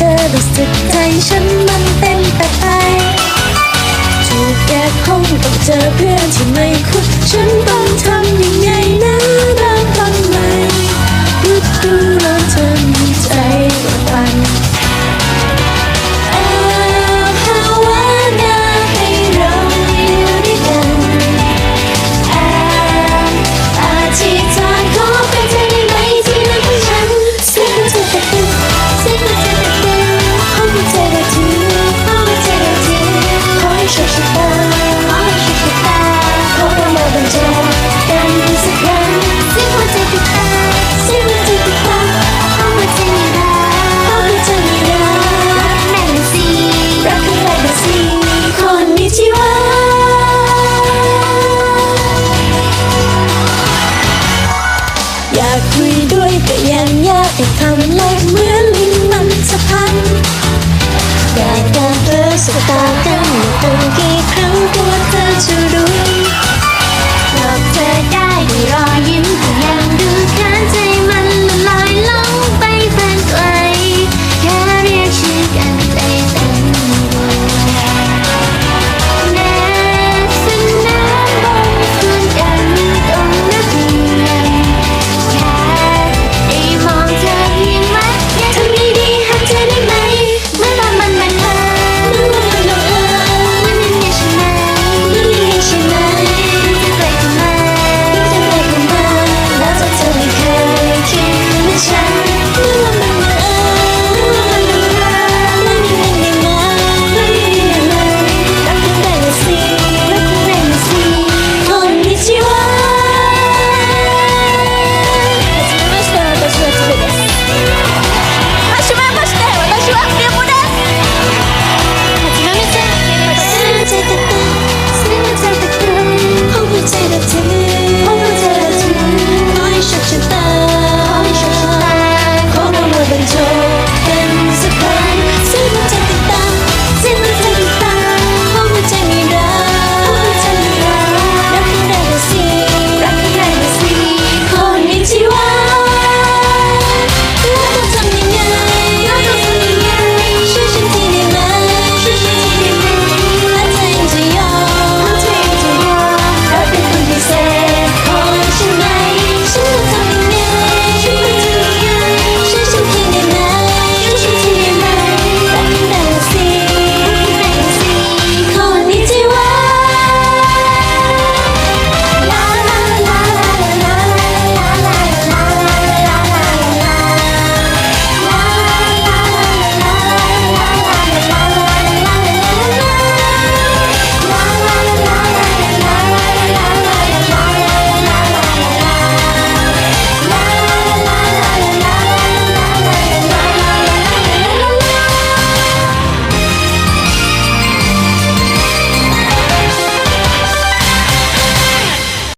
เจอรู้สึกใจฉันมันเต็นไปไปถูกแกคงต้องเจอเพื่อนที่ไม่คุ้นฉัน